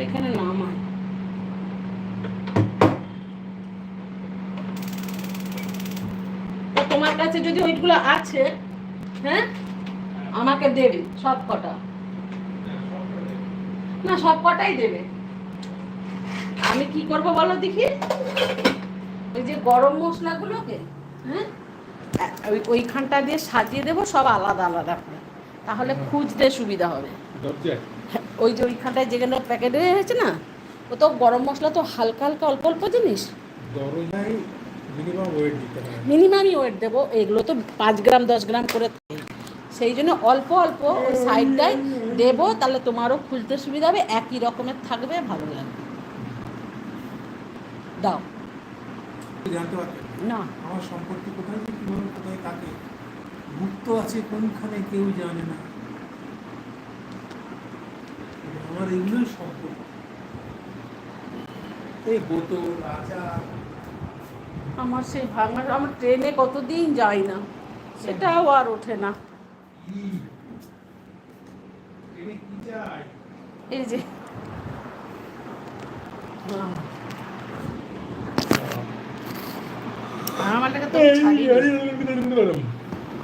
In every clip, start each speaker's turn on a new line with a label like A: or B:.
A: এখানে তোমার কাছে যদি ওইগুলো আছে হ্যাঁ? আমাকে দেবে, সব কটা। না, সব কটাই দেবে। আমি কি করব বলো দেখি? ওই যে গরম মশলাগুলোকে হ্যাঁ? ওই ওইখানটা দিয়ে সাজিয়ে দেবো সব আলাদা আলাদা করে। তাহলে খুঁজতে সুবিধা হবে। ওই যে ওইখানটায় যেখানে প্যাকেটে হয়েছে না ও তো গরম মশলা তো হালকা হালকা অল্প অল্প জিনিস। মিনিমামই ওয়েট দেবো। এগুলো তো পাঁচ গ্রাম দশ গ্রাম করে থাকে। সেই জন্য অল্প অল্প ওই সাইডটায় দেবো তাহলে তোমারও খুলতে সুবিধা হবে। একই রকমের থাকবে ভালো লাগবে। দাও।
B: জানতে পারতেন?
A: না।
B: আমার সম্পত্তি কোথায় যে কীভাবে কোথায় থাকে গুপ্ত আছে কোনখানে কেউ জানে না। আমার এগুলোই সম্পত্তি এই বোতল আচার।
A: আমার সেই ভাঙা আমার ট্রেনে কতদিন যায় না সেটাও আর ওঠে না। এই যে হ্যাঁ। আমারটাকে তো ছাড়িয়ে দিই।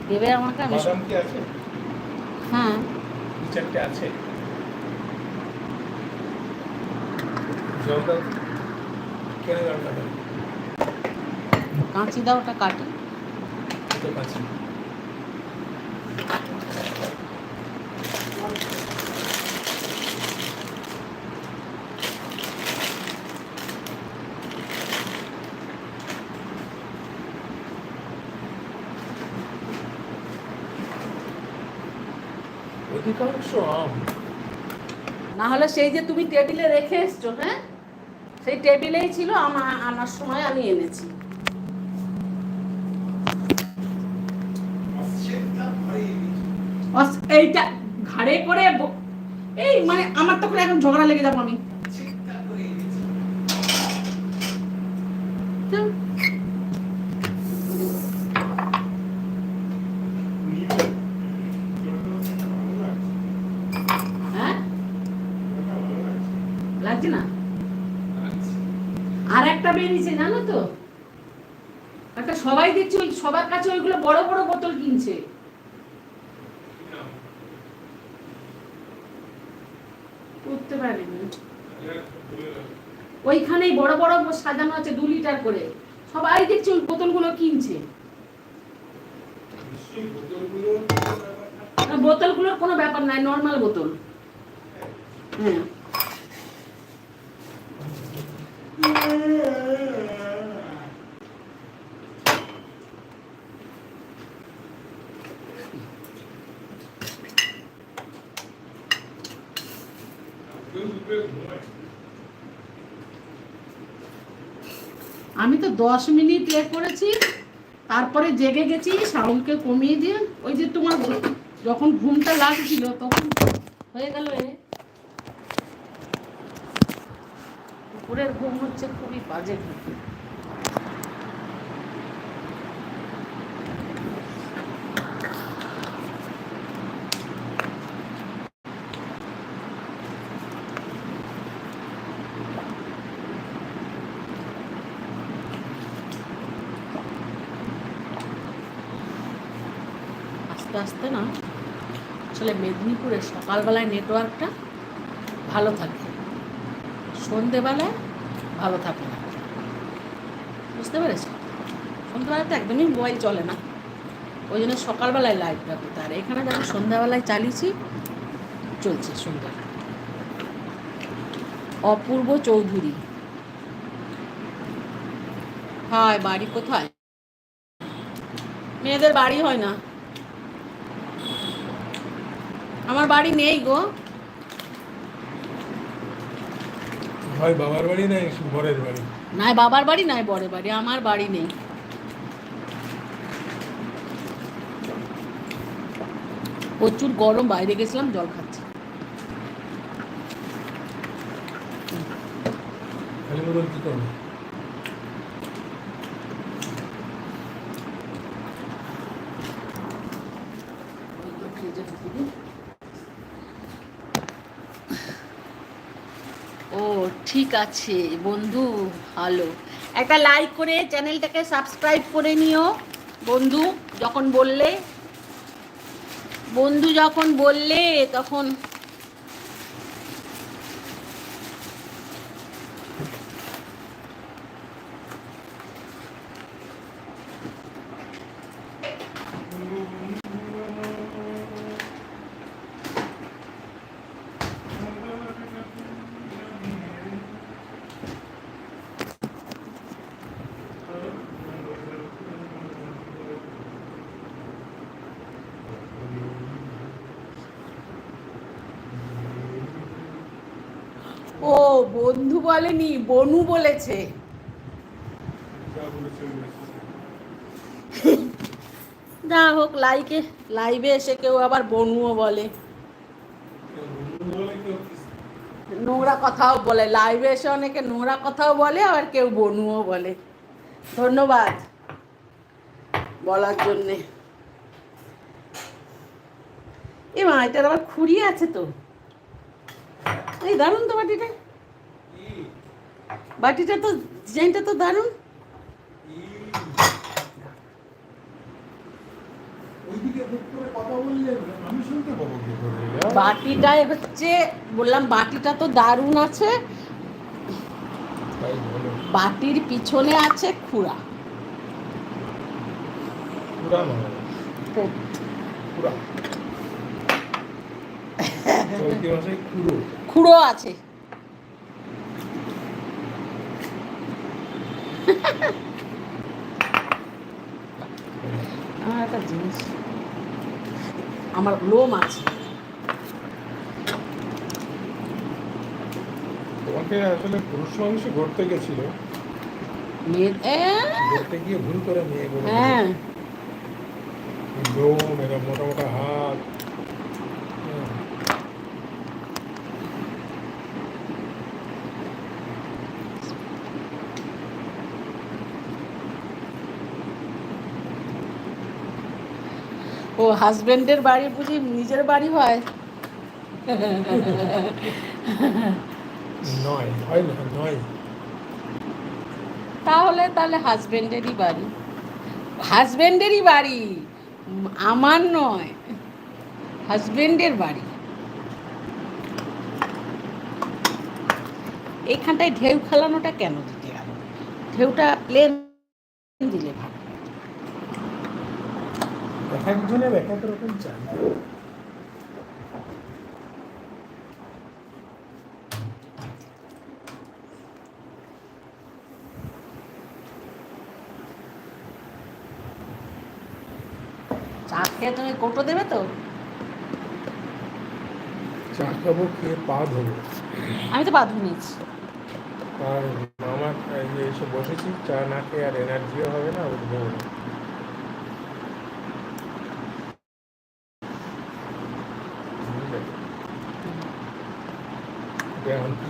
A: দেবে। আমাকে আমি
B: আছে?
A: হ্যাঁ।
B: আছে।
A: কাঁচি দাওটা কাটি।
B: তো অধিকাংশ আম
A: না হলে সেই যে তুমি টেবিলে রেখে এসছো হ্যাঁ? সেই টেবিলেই ছিল আমার আনার সময় আমি এনেছি। এইটা ঘাড়ে করে এই মানে আমার তো করে এখন ঝগড়া লেগে যাব আমি হুম। হ্যাঁ লাগছে না আর একটা বেরিয়েছে জানো তো? একটা সবাই দেখছি ওই, সবার কাছে ওইগুলো বড় বড় বোতল কিনছে। করতে পারিনি। ওইখানেই বড় বড় সাজানো আছে দু লিটার করে। সবাই দেখছি ওই বোতলগুলো কিনছে। বোতলগুলোর কোনো ব্যাপার নাই, নর্মাল বোতল। হ্যাঁ। আমি তো দশ মিনিট এ করেছি, তারপরে জেগে গেছি সাউন্ডকে কমিয়ে দিয়ে, ওই যে তোমার যখন ঘুমটা লাগছিল তখন হয়ে গেল এ। দুপুরের ঘুম হচ্ছে খুবই বাজে ঘুম। আস্তে আস্তে না, আসলে মেদিনীপুরে সকালবেলায় নেটওয়ার্কটা ভালো থাকে। সন্ধেবেলায় ভালো থাকে বুঝতে পেরেছি সন্ধ্যেবেলায় তো একদমই মোবাইল চলে না। ওই জন্য সকালবেলায় লাইটটা করতে আর এখানে যখন সন্ধ্যাবেলায় চালিয়েছি, চলছে সন্ধ্যা। অপূর্ব চৌধুরী। হয়, বাড়ি কোথায়? মেয়েদের বাড়ি হয় না। আমার বাড়ি নেই গো।
B: হয় বাবার বাড়ি নাই বরের বাড়ি?
A: নাই বাবার বাড়ি নাই বরের বাড়ি আমার বাড়ি নেই। প্রচুর গরম বাইরে গেছিলাম জল খাচ্ছি।
B: খালি মতন কি করব
A: ফ্রিজে ঢুকিয়ে দিই ও ঠিক আছে, বন্ধু, ভালো। একটা লাইক করে চ্যানেলটাকে সাবস্ক্রাইব করে নিও, বন্ধু, যখন বললে, বন্ধু যখন বললে, তখন ও বন্ধু বলেনি, বনু বলেছে। যা হোক লাইকে লাইভে এসে কেউ আবার বনুও বলে। নোংরা কথাও বলে লাইভে এসে অনেকে নোংরা কথাও বলে, আবার কেউ বনুও বলে। ধন্যবাদ বলার জন্যে। এ মা এটার আবার খুঁড়ি আছে তো। এই দারুণ তো বাটিটা। বাটিটা তো ডিজাইনটা তো দারুণ। বাটিটায় হচ্ছে বললাম বাটিটা তো দারুণ আছে। বাটির পিছনে আছে খুঁড়া। খুঁড়ো আছে আমার একটা জিনিস আমার লোম আছে।
C: তোমাকে আসলে পুরুষ মানুষ ঘুরতে গেছিল। ঘুরতে গিয়ে ভুল করে নিয়ে গেল।
A: হ্যাঁ।
C: লোম এরা মোটা মোটা হাত।
A: হাজবেন্ডের বাড়ি বুঝি নিজের বাড়ি হয়?
C: নয় হয় না নয়।
A: তাহলে তাহলে হাজবেন্ডেরই বাড়ি। হাজবেন্ডেরই বাড়ি আমার নয় হাজবেন্ডের বাড়ি। এইখানটায় ঢেউ খেলানোটা কেন দিতে গেল? ঢেউটা প্লেন দিলে।
C: এক একজনের এক এক রকম চাই
A: চা খেয়ে তুমি কোটো দেবে তো?
C: চা খাব খেয়ে পা ধোবো।
A: আমি তো বাধু নিয়েছি।
C: আর আমার এসে বসেছি চা না খেয়ে আর এনার্জিও হবে না উঠবো না।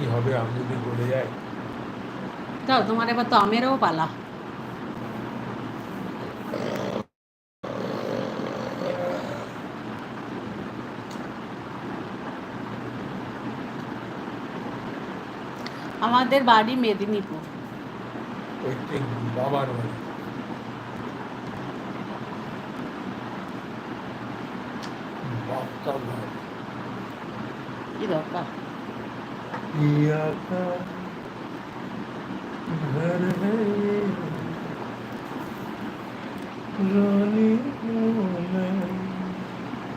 C: কি হবে আম যদি গলে যায়
A: তো তোমার এবার তো আমেরও পালা আমাদের বাড়ি মেদিনীপুর
C: বাবার বাড়ি
A: কি দরকার
C: पिया का घर है ये रानी मैं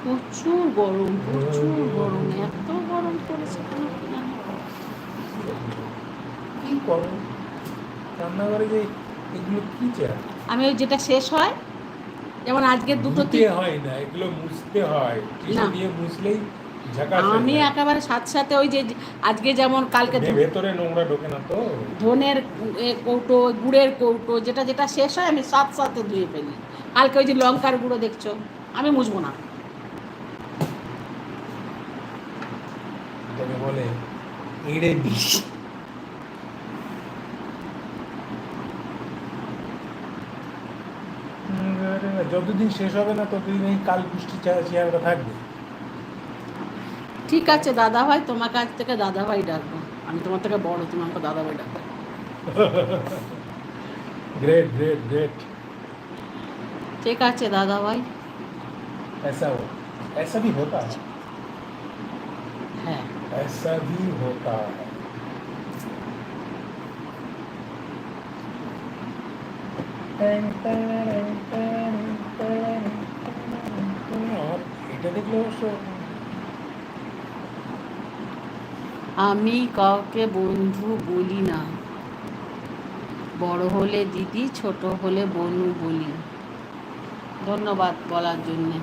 A: প্রচুর গরম প্রচুর গরম এত গরম পড়েছে কেন কি জানি।
C: কি করো রান্নাঘরে যে এগুলো কি চায়
A: আমি ওই যেটা শেষ হয় যেমন আজকে দুটো
C: ধুতে
A: তিন-
C: হয় না এগুলো মুছতে হয় টিস্যু
A: না।
C: দিয়ে মুছলেই ঝাঁকাশ হয়ে
A: আমি একেবারে সাথে সাথে ওই যে আজকে যেমন কালকে
C: ভেতরে নোংরা ঢোকে না তো।
A: ধনের কৌটো গুড়ের কৌটো যেটা যেটা শেষ হয় আমি সাথে সাথে ধুয়ে ফেলি। কালকে ওই যে লঙ্কার গুঁড়ো দেখছ আমি মুছবো না।
C: বলে এড়ে বিষ। যতদিন শেষ হবে না ততদিন এই কাল পুষ্টি চেহারাটা থাকবে।
A: ঠিক আছে দাদা ভাই তোমাকে আজ থেকে দাদা ভাই ডাকবো আমি তোমার থেকে বড় তুমি আমাকে দাদা ভাই ডাকবো
C: ग्रेट ग्रेट ग्रेट
A: ঠিক আছে দাদা ভাই
C: ऐसा हो ऐसा भी होता है
A: হ্যাঁ
C: ऐसा भी होता है এটা দেখলে
A: আমি কাউকে বন্ধু বলি না। বড় হলে দিদি ছোট হলে বনু বলি। ধন্যবাদ বলার জন্যে।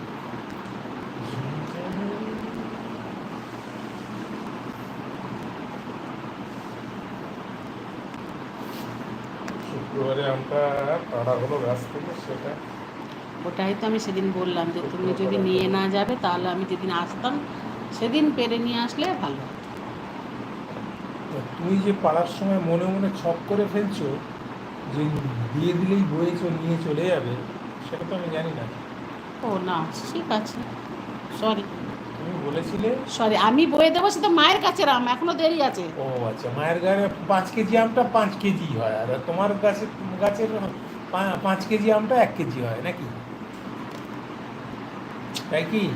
C: শুক্রবারে আমরা পাড়া হলো গাছ থেকে সেটা
A: ওটাই তো আমি সেদিন বললাম যে তুমি যদি নিয়ে না যাবে তাহলে আমি যেদিন আসতাম সেদিন পেরে নিয়ে আসলে ভালো। হতো।
C: তো তুই যে পাড়ার সময় মনে মনে ছক করে ফেলছো যে দিয়ে দিলেই বয়ে নিয়ে চলে যাবে সেটা তো আমি জানি না।
A: ও না ঠিক আছে। সরি
C: তুমি বলেছিলে?
A: সরি আমি বয়ে দেবো সে তো মায়ের কাছে রাম এখনও দেরি আছে।
C: ও আচ্ছা মায়ের গায়ে পাঁচ কেজি আমটা পাঁচ কেজি হয় আর তোমার গাছে গাছের পাঁচ কেজি আমটা এক কেজি হয় নাকি? তাই কি?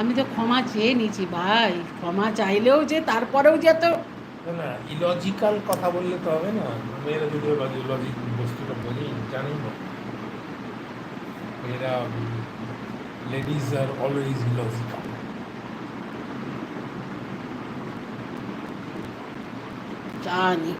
A: আমি তো ক্ষমা চেয়ে নিয়েছি ভাই ক্ষমা চাইলেও যে তারপরেও যে তো
C: না, ইলজিক্যাল কথা বললে তো হবে না। মেয়েরা যদিও লজিক বস্তুটা বোঝেই জানেই না এরা লেডিজ আর অলওয়েজ ইলজিক্যাল
A: জানি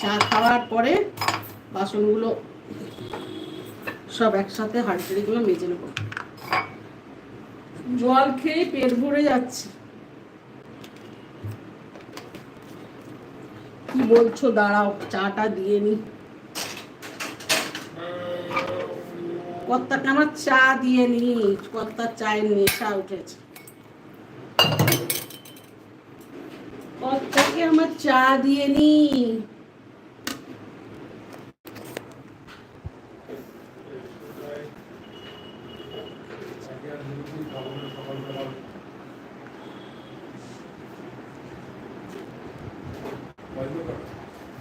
A: চা খাওয়ার পরে বাসনগুলো সব একসাথে হাঁড়িগুলো মেজে নেব। জল খেয়ে পেট ভরে যাচ্ছে। কি বলছো, দাঁড়াও, চাটা দিয়ে নি। কর্তাকে আমার চা দিয়ে নি। কর্তার চায়ের নেশা উঠেছে। কর্তাকে আমার চা দিয়ে নি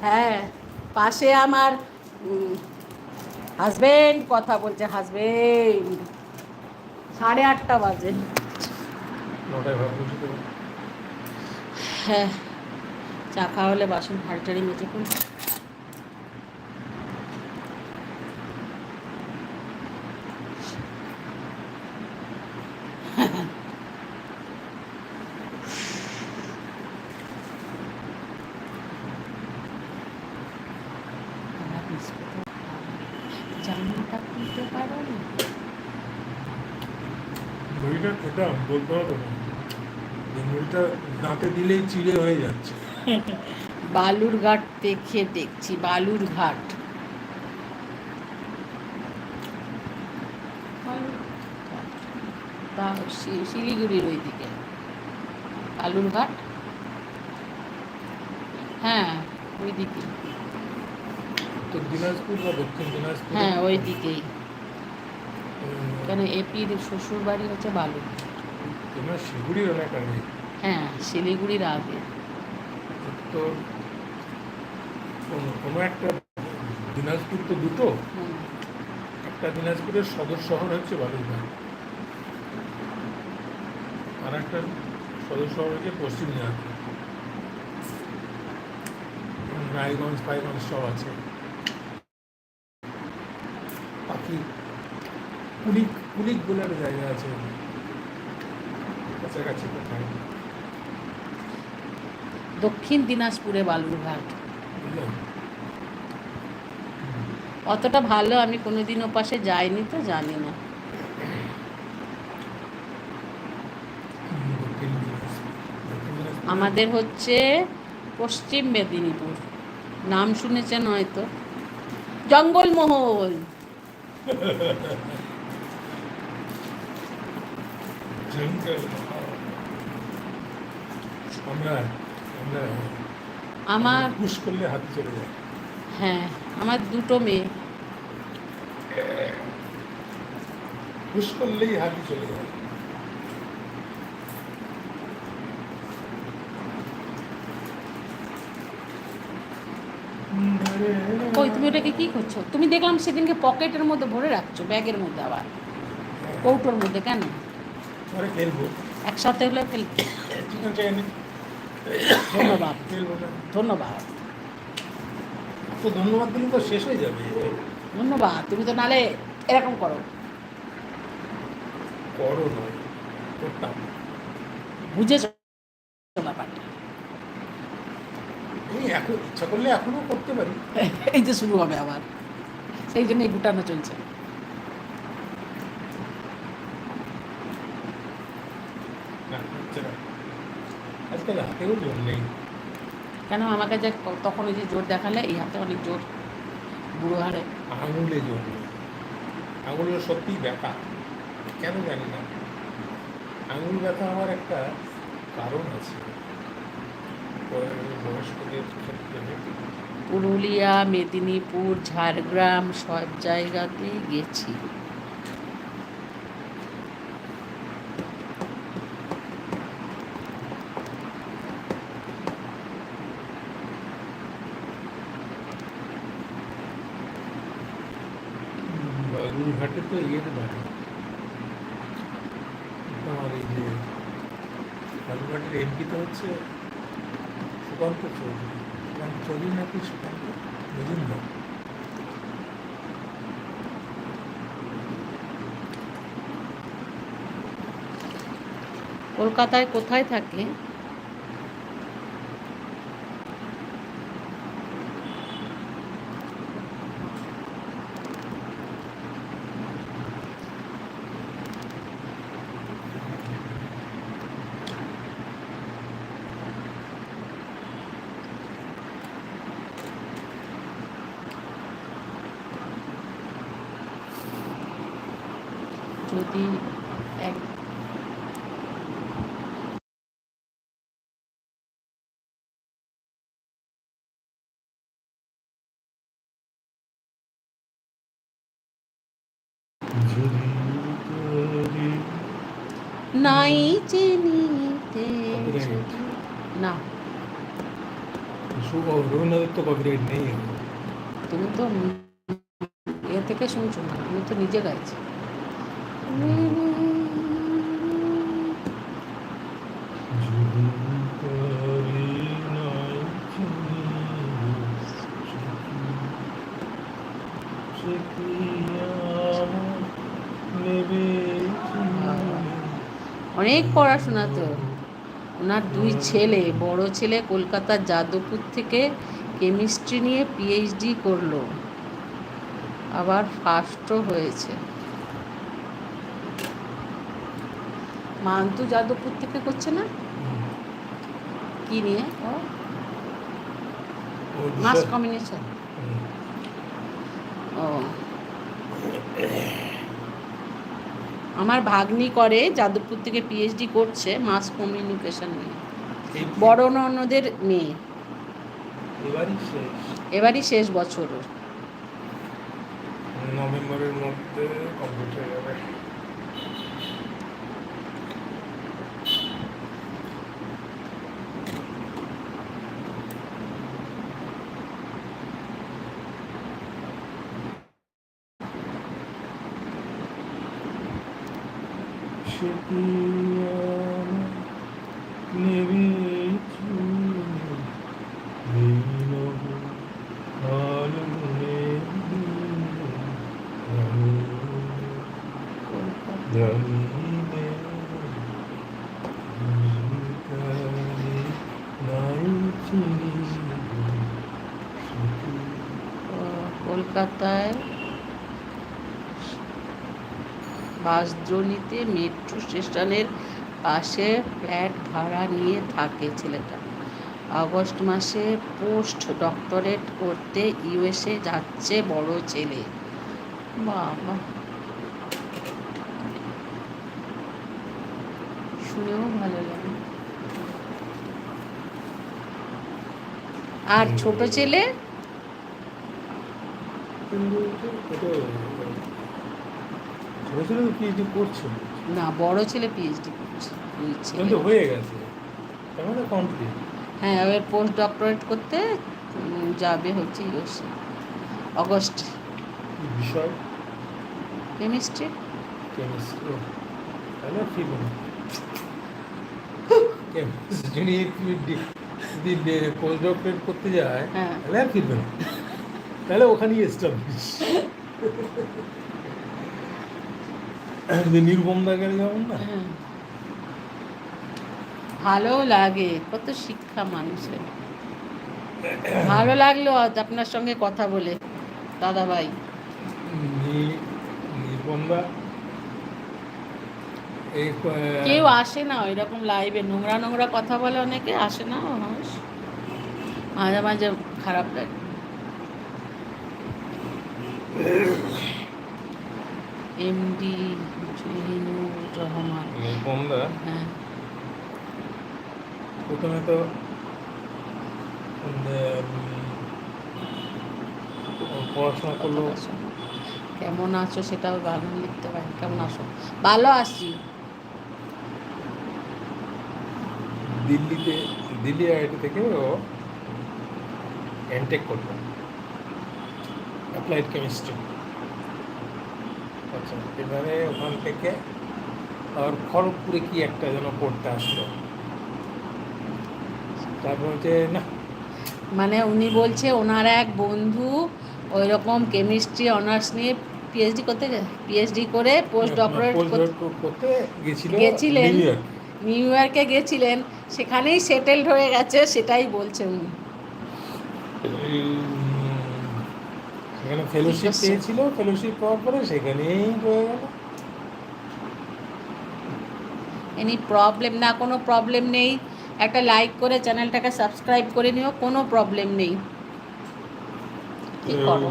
A: হ্যাঁ পাশে আমার হাজবেন্ড কথা বলছে হাজবেন্ড সাড়ে আটটা বাজে। হ্যাঁ চা খাওয়া হলে বাসন টাড়ি মেজে কোন পারো
C: খেতাম বলতে হবে না। যে মুড়িটা দাঁতে দিলেই চিড়ে হয়ে যাচ্ছে।
A: বালুর ঘাট দেখে দেখছি বালুর ঘাট। তা শি- শিলিগুড়ির ওই দিকে বালুর ঘাট? হ্যাঁ ওই দিকে
C: দিনাজপুর বা দক্ষিণ দিনাজপুর?
A: হ্যাঁ ওই দিকেই কেন এপির শ্বশুর বাড়ি হচ্ছে বালুর
C: তোমার শিগুড়ির অনেক আগে
A: হ্যাঁ শিলিগুড়ির আগে।
C: উত্তর কোনো- একটা দিনাজপুর তো দুটো। একটা দিনাজপুরের সদর শহর হচ্ছে বালুরঘাট আর একটা সদর শহর হচ্ছে পশ্চিম দিনাজপুর রায়গঞ্জ ফাইগঞ্জ সব আছে। বাকি কুলিক কুলিক বলে একটা জায়গা আছে। কাছাকাছি কোথায়
A: দক্ষিণ দিনাজপুরে বালুরঘাট। অতটা ভালো আমি কোনোদিন ও পাশে যাইনি তো জানি না। আমাদের হচ্ছে পশ্চিম মেদিনীপুর। নাম শুনেছেন হয়তো। জঙ্গলমহল।
C: আমরা পুশ করলে হাত চলে যায়
A: হ্যাঁ আমার দুটো মেয়ে।
C: পুশ করলেই হাতি চলে যায়
A: কই, তুমি ওটাকে কি করছ? তুমি দেখলাম সেদিনকে পকেটের মধ্যে ভরে রাখছো, ব্যাগের মধ্যে আবার, কৌটোর মধ্যে, কেন? একসাথে হলে ধন্যবাদ। ধন্যবাদ।
C: তো ধন্যবাদ দিলে তো শেষ হয়ে যাবে।
A: ধন্যবাদ। তুমি তো নালে এরকম করো।
C: করো করতাম।
A: বুঝেছ ব্যাপারটা?
C: এখন ইচ্ছা করলে এখনও করতে পারি।
A: এই যে শুরু হবে আবার। সেই জন্য এই গুটানো চলছে।
C: না হচ্ছে না। আজকাল হাতেও জোর নেই।
A: কেন? আমাকে যে তখন ওই যে জোর দেখালে এই হাতে অনেক জোর। বুড়ো হারে
C: আঙুলে জোর নেই। আঙুলে সত্যিই ব্যথা। কেন জানি না। আঙুল ব্যথা আমার একটা কারণ আছে। বয়- বয়স্কদের ক্ষেত্রে
A: পুরুলিয়া মেদিনীপুর ঝাড়গ্রাম সব জায়গাতেই গেছি।
C: তো ইয়ের বাড়ি। এই যে তো হচ্ছে নাকি
A: কলকাতায় কোথায় থাকে যদি এক নাই চিনিতে
C: Copyright.
A: না
C: শুভ রবীন্দ্রনাথের তো কপিরাইট নেই
A: তুমি তো এ থেকে শুনছো না তুমি তো নিজে গাইছো অনেক পড়াশোনা তো ওনার দুই ছেলে বড় ছেলে কলকাতার যাদবপুর থেকে কেমিস্ট্রি নিয়ে পিএইচডি করল। আবার ফার্স্টও হয়েছে। মান্তু যাদবপুর থেকে করছে না? কি নিয়ে? ও? মাস কম্বিনেশন ও। আমার ভাগ্নি করে যাদবপুর থেকে পিএইচডি করছে মাস কমিউনিকেশন নিয়ে। বড় ননদের মেয়ে।
C: এবারই শেষ।
A: বছর
C: নভেম্বরের মধ্যে কমপ্লিট হয়ে যাবে।
A: কলকাতায় বাসদ্রোণীতে মেট্রো স্টেশনের পাশে ফ্ল্যাট ভাড়া নিয়ে থাকে ছেলেটা। আগস্ট মাসে পোস্ট ডক্টরেট করতে ইউএসএ যাচ্ছে বড় ছেলে। বাবা। শুনেও ভালো লাগে আর ছোট ছেলে? না বড় ছেলে পিএইচডি করছে।
C: হয়ে গেছে।
A: হ্যাঁ এবার পোস্ট ডক্টরেট করতে যাবে হচ্ছে ইউএসএ অগস্ট
C: বিষয়?
A: কেমিস্ট্রি
C: কেমিস্ট্রি তাহলে ফিরবে কেমিস্ট্রি যদি ডক্টরেট করতে যায়
A: হ্যাঁ।
C: তাহলে আর ফিরবে না। তাহলে ওখানেই এস্টাবলিশ নির্বম গেলে যেমন না।
A: হ্যাঁ। ভালো লাগে কত শিক্ষা মানুষের। ভালো লাগল আজ আপনার সঙ্গে কথা বলে দাদা ভাই
C: ক-
A: কেউ আসে না ওই রকম লাইভে নোংরা নোংরা কথা বলে অনেকে আসে না মানুষ। মাঝে মাঝে খারাপ লাগে। এমডি জহিনুর রহমান। হ্যাঁ।
C: প্রথমে তো পড়াশোনা করল।
A: কেমন আছো সেটাও ভালো লিখতে পারি কেমন আছো? ভালো আছি।
C: দিল্লিতে দিল্লি আইআইটি থেকে ও এনটেক করল। অ্যাপ্লাইড কেমিস্ট্রি আচ্ছা এবারে ওখান থেকে আর খড়গপুরে কি একটা যেন পড়তে আসলো। তারপর হচ্ছে না।
A: মানে উনি বলছে ওনার এক বন্ধু ওই রকম কেমিস্ট্রি অনার্স নিয়ে পিএইচডি করতে পিএইচডি করে পোস্ট ডক্টরেট
C: করতে গেছিল
A: গেছিলেন।
C: নিউ ইয়র্কে
A: গেছিলেন সেখানেই সেটেলড হয়ে গেছে সেটাই বলছে উনি।
C: সেখানে ফেলোশিপ পেয়েছিল ফেলোশিপ পাওয়ার পরে সেখানেই রয়ে গেল।
A: এনি প্রবলেম না কোনো প্রবলেম নেই। একটা লাইক করে চ্যানেলটাকে সাবস্ক্রাইব করে নিও কোনো প্রবলেম নেই। কি করো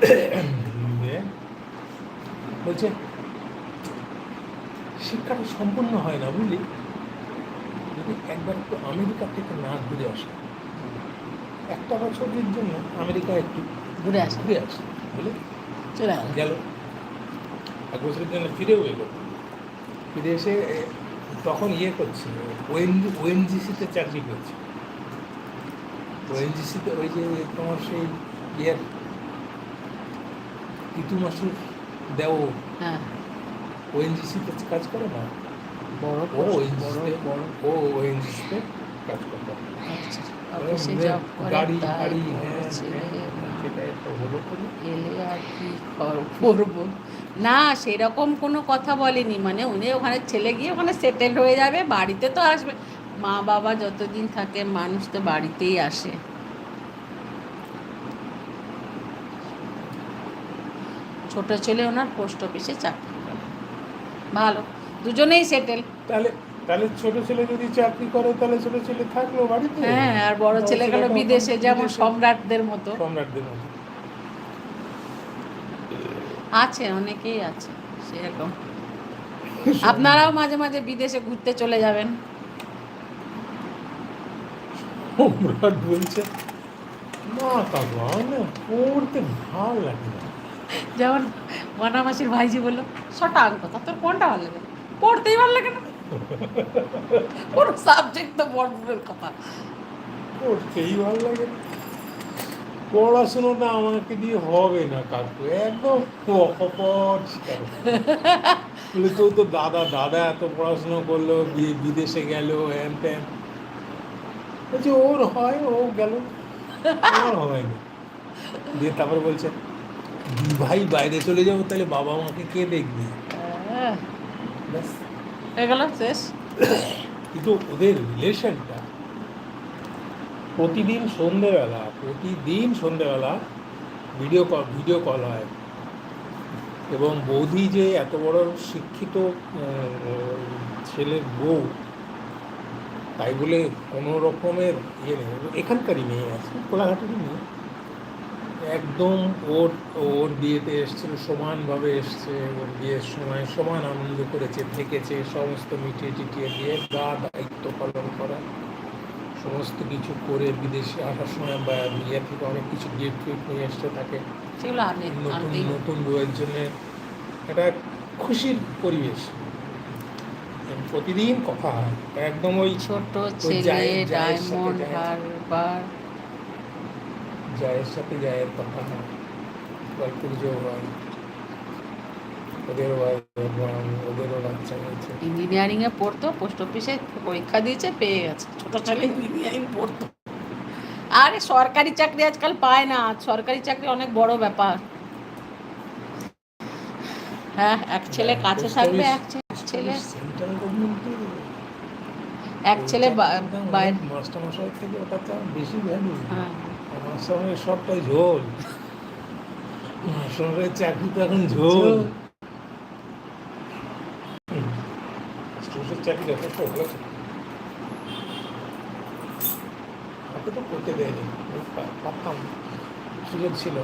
C: বলছে শিক্ষাটা সম্পূর্ণ হয় না বুঝলি? যদি একবার একটু আমেরিকা থেকে না ঘুরে আসে। একটা বছরের জন্য আমেরিকা একটু
A: ঘুরে আসে।
C: ঘুরে আসে বুঝলি?
A: চলে গেল।
C: এক বছরের জন্য ফিরেও এলো। ফিরে এসে তখন ইয়ে করছে ওএন ওএনজিসিতে চাকরি করছে। ওএনজিসিতে ওই যে তোমার সেই ইয়ের ইতু মাসুর দেও
A: হ্যাঁ।
C: ওএনজিসিতে কাজ করে না? ও ওএনজিসিতে ও ওএনজিসিতে কাজ করতো
A: আচ্ছা
C: গাড়ি গাড়ি হ্যাঁ। হ্যাঁ, তো। না।
A: এলে আর কি করব না সেরকম কোনো কথা বলেনি মানে উনি ওখানে ছেলে গিয়ে ওখানে সেটেল হয়ে যাবে বাড়িতে তো আসবে। মা বাবা যতদিন থাকে মানুষ তো বাড়িতেই আসে। ছোট ছেলে ওনার পোস্ট অফিসে চাকরি করে ভালো। দুজনেই সেটেল
C: তাহলে তাহলে ছোট ছেলে যদি চাকরি করে তাহলে ছোট ছেলে থাকল বাড়িতে?
A: হ্যাঁ আর বড় ছেলে গেল বিদেশে যেমন সম্রাটদের মতো।
C: সম্রাটদের মতো।
A: আছে অনেকেই আছে সেরকম। আপনারাও মাঝে মাঝে বিদেশে ঘুরতে চলে যাবেন।
C: সম্রাট বলছে না কাকা না পড়তে ভালো লাগে
A: যেমন মানামাসির ভাইজি বলল শটাং কথা তোর কোনটা ভালো লাগে? পড়তেই ভালো লাগে না। কোনো সাবজেক্ট তো বড় কথা।
C: পড়তেই ভালো লাগে। পড়াশুনোটা আমাকে দিয়ে হবে না কাকু, একদম অকপট বলে তো তো দাদা দাদা এত পড়াশুনো করল বিদেশে গেল হ্যান ত্যান বলছে, ওর হয়, ও গেল। আমার হয় না। দিয়ে তারপরে বলছে "দি ভাই বাইরে চলে যাব তাহলে বাবা মাকে কে দেখবে? ব্যাস।
A: হয়ে গেল শেষ।
C: কিন্তু ওদের রিলেশনটা। প্রতিদিন সন্ধেবেলা প্রতিদিন সন্ধেবেলা ভিডিও কল ভিডিও কল হয়। এবং বৌদি যে এত বড় শিক্ষিত ছেলের বউ তাই বলে কোনো রকমের ইয়ে নেই। এখানকারই মেয়ে আছে কোলাঘাটেরই মেয়ে। একদম ওর ওর বিয়েতে এসছিল সমানভাবে এসছে ওর বিয়ের সময় সমান আনন্দ করেছে থেকেছে সমস্ত মিটিয়ে টিটিয়ে দিয়ে গা দায়িত্ব পালন করা সমস্ত কিছু করে বিদেশে আসার সময় বা বিয়ে থেকে অনেক কিছু গিফট ফিফট নিয়ে থাকে
A: সেগুলো
C: নতুন নতুন বউয়ের জন্য একটা খুশির পরিবেশ। প্রতিদিন কথা হয় একদম ওই
A: ছোট
C: ওই
A: ছেলে ডায়মন্ড। হারবার।
C: জায়ের সাথে জায়ের কথা হয় গল্প গুজব হয় ওদেরও ওদেরও বাচ্চা হয়েছে।
A: ইঞ্জিনিয়ারিং এ পড়তো পোস্ট অফিসে পরীক্ষা দিয়েছে পেয়ে গেছে। ছোট ছেলে ইঞ্জিনিয়ারিং পড়তো। আরে সরকারি চাকরি আজকাল পায় না সরকারি চাকরি অনেক বড় ব্যাপার। হ্যাঁ এক ছেলে
C: হ্যাঁ,
A: কাছে থাকবে এক ছেলে এক ছেলে
C: মাস্টার মশাই থেকে ওটা তো বেশি ভ্যালু
A: হ্যাঁ।
C: মাস্টার সবটাই ঝোল। মাস্টারের চাকরি তো এখন ঝোল। মাস্টারের চাকরি যথেষ্ট ভালো ছিল। তো করতে দেয়নি। পারতাম সুযোগ ছিল।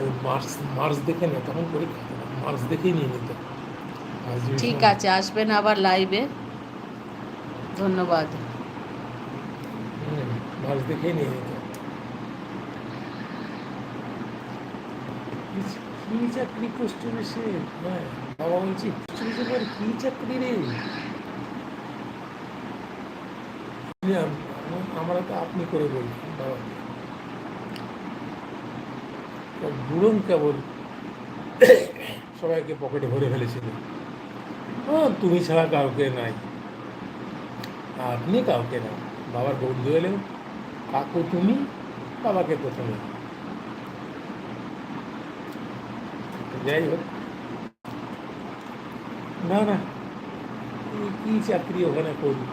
C: ওই মার্চ মার্চ দেখে না তখন পরীক্ষা মার্চ দেখেই নিয়ে নিত।
A: ঠিক আছে আসবেন আবার লাইভে ধন্যবাদ।
C: মার্চ দেখেই নিয়ে নিত। কি- চাকরি পোস্ট অফিসে হ্যাঁ বাবা অফিসে পর কি চাকরি রে? আমরা তো আপনি করে বলি, বাবা। বুড়ন কেবল সবাইকে পকেটে ভরে ফেলেছিল। হ্যাঁ তুমি ছাড়া কাউকে নাই। আপনি কাউকে না বাবার বন্ধু এলেও কাকু তুমি, বাবাকে প্রথমে। যাই হোক। না না। কি চাকরি ওখানে করি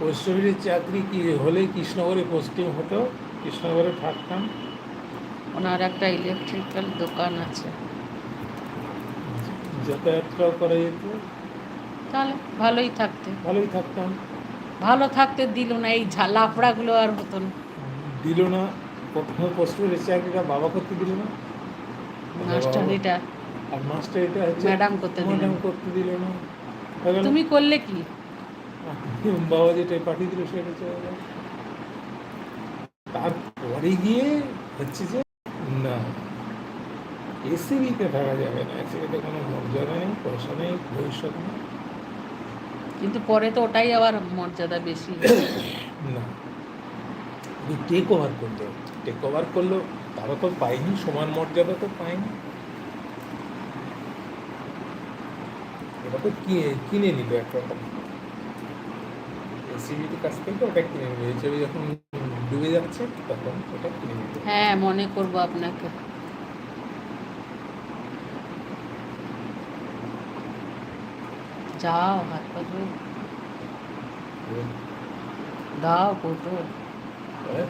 C: পোস্ট চাকরি কি হলে কৃষ্ণগড়ে পোস্টিং হতো? কৃষ্ণগড়ে থাকতাম।
A: ওনার একটা ইলেকট্রিক্যাল দোকান আছে।
C: যাতায়াতটাও করা যেত।
A: তাহলে ভালোই থাকতে।
C: ভালোই থাকতাম।
A: ভালো থাকতে দিল না এই ঝালাফড়াগুলো আর হতো না।
C: দিল না প্রথমে পোস্ট অফিসের চাকরিটা বাবা করতে দিল না।
A: মাস্টারিটা
C: আর মাস্টার এটা হচ্ছে
A: ম্যাডাম করতে দিল
C: ম্যাডাম
A: না।
C: করতে দিল না। হয়ে
A: তুমি করলে কি?
C: বাবা যেটা পাঠিয়ে দিল সেটা চলে গেল তারপরে গিয়ে হচ্ছে যে না। এসিবিতে থাকা যাবে না। এসিবিতে কোনো মর্যাদা নেই পয়সা নেই ভবিষ্যৎ নেই।
A: কিন্তু পরে তো ওটাই আবার মর্যাদা বেশি।
C: না। টেক ওভার করল? টেক ওভার করল তারা তো পায়নি সমান মর্যাদা তো পায়নি এটা তো কিনে কিনে নিল একরকম এসিবির কাছ থেকে ওটা কিনে নিল এসিবি যখন ডুবে যাচ্ছে তখন ওটা কিনে নিল
A: হ্যাঁ মনে করব আপনাকে। যাও হাত পা ধুয়ে। দাও ফটো